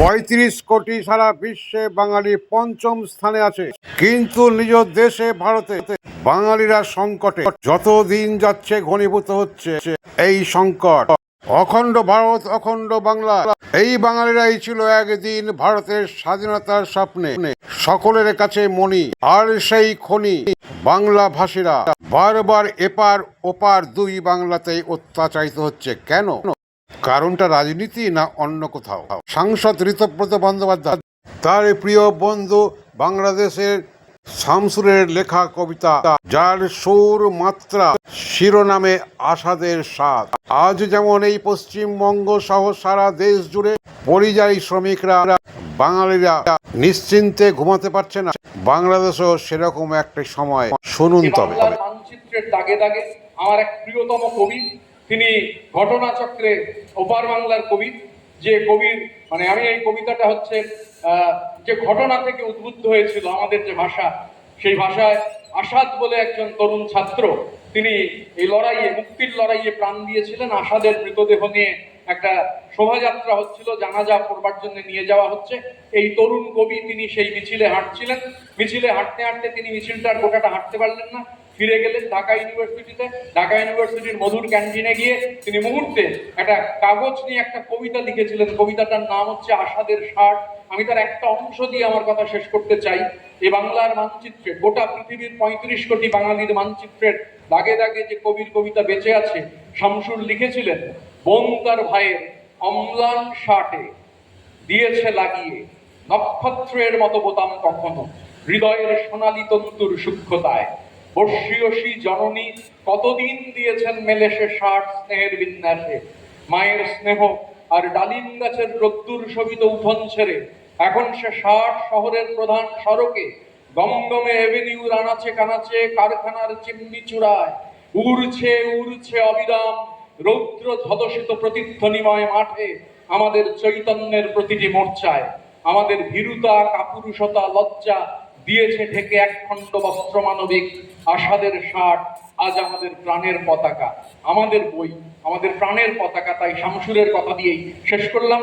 পঁয়ত্রিশ কোটি সারা বিশ্বে বাঙালি পঞ্চম স্থানে আছে। কিন্তু নিজ দেশে ভারতে বাঙালিরা সংকটে। যত দিন যাচ্ছে, ঘনীভূত হচ্ছে এই সংকট। অখণ্ড ভারত, অখণ্ড বাংলা। এই বাঙালিরাই ছিল একদিন ভারতের স্বাধীনতার স্বপ্নে। সকলের কাছে মনি, আর সেই খনি। বাংলা ভাষীরা বারবার এপার ওপার দুই বাংলাতেই অত্যাচারিত হচ্ছে। কেন? কারণটা রাজনীতি না অন্য কোথাও? সাংসদ ঋতব্রত বন্দ্যোপাধ্যায়, তার প্রিয় বন্ধু বাংলাদেশের শামসুরের লেখা কবিতা, যার সুর মাত্রা, শিরোনামে আশাদের স্বাদ। আজ যেমন এই পশ্চিমবঙ্গ সহ সারা দেশ জুড়ে পরিযায়ী শ্রমিকরা, বাঙালিরা নিশ্চিন্তে ঘুমাতে পারছে না। বাংলাদেশও সেরকম একটা সময়। শুনুন তবে। মানচিত্রের দাগে দাগে আমার এক প্রিয়তম কবি তিনি ঘটনাচক্রে ওপার বাংলার কবি। যে কবির মানে আমি এই কবিতাটা হচ্ছে যে ঘটনা থেকে উদ্বুদ্ধ হয়েছিল আমাদের যে ভাষা, সেই ভাষায় আসাদ বলে একজন তরুণ ছাত্র, তিনি এই লড়াইয়ে, মুক্তির লড়াইয়ে প্রাণ দিয়েছিলেন। আসাদের মৃতদেহ নিয়ে একটা শোভাযাত্রা হচ্ছিল, জানাজা করবার জন্য নিয়ে যাওয়া হচ্ছে। এই তরুণ কবি, তিনি সেই মিছিলে হাঁটছিলেন। মিছিলে হাঁটতে হাঁটতে তিনি মিছিলটার গোটাটা হাঁটতে পারলেন না। ফিরে গেলেন ঢাকা ইউনিভার্সিটিতে। ঢাকা ইউনিভার্সিটির মধুর ক্যান্টিনে গিয়ে তিনি মুহূর্তে একটা কাগজ নিয়ে একটা কবিতা লিখেছিলেন। কবিতাটার নাম হচ্ছে আশাদের ষাট। আমি তার একটা অংশ দিয়ে আমার কথা শেষ করতে চাই। এই বাংলার মানচিত্রে, গোটা পৃথিবীর পঁয়ত্রিশ কোটি বাঙালির মানচিত্রের দাগে দাগে যে কবির কবিতা বেঁচে আছে, শামসুর লিখেছিলেন বোন তার ভাইয়ের অম্লান ষাটে দিয়েছে লাগিয়ে, নক্ষত্রের মতো বোতাম কখনো, হৃদয়ের সোনালী তন্তুর সূক্ষ্মতায়। বর্ষীয়সী জননী কতদিন দিয়েছেন মেলে সে ষাট স্নেহের বিন্যাসে? মায়ের স্নেহ আর ডালিম গাছের রোদ্দুর শোভিত উঠোন ছেড়ে এখন সে ষাট শহরের প্রধান সড়কে গমগমে এভিনিউর আনাচে কানাচে কারখানার চিমনি চূড়ায়। উড়ছে উড়ছে অবিরাম রৌদ্র ঝলসিত প্রতিধ্বনিময় মাঠে আমাদের চৈতন্যের প্রতিটি মোর্চায়। আমাদের ভীরুতা, কাপুরুষতা, লজ্জা দিয়েছে ঢেকে একখণ্ড বস্ত্র মানবিক আশাদের ষাট, আজ আমাদের প্রাণের পতাকা। আমাদের বই, আমাদের প্রাণের পতাকা, তাই শামসুরের কথা দিয়েই শেষ করলাম।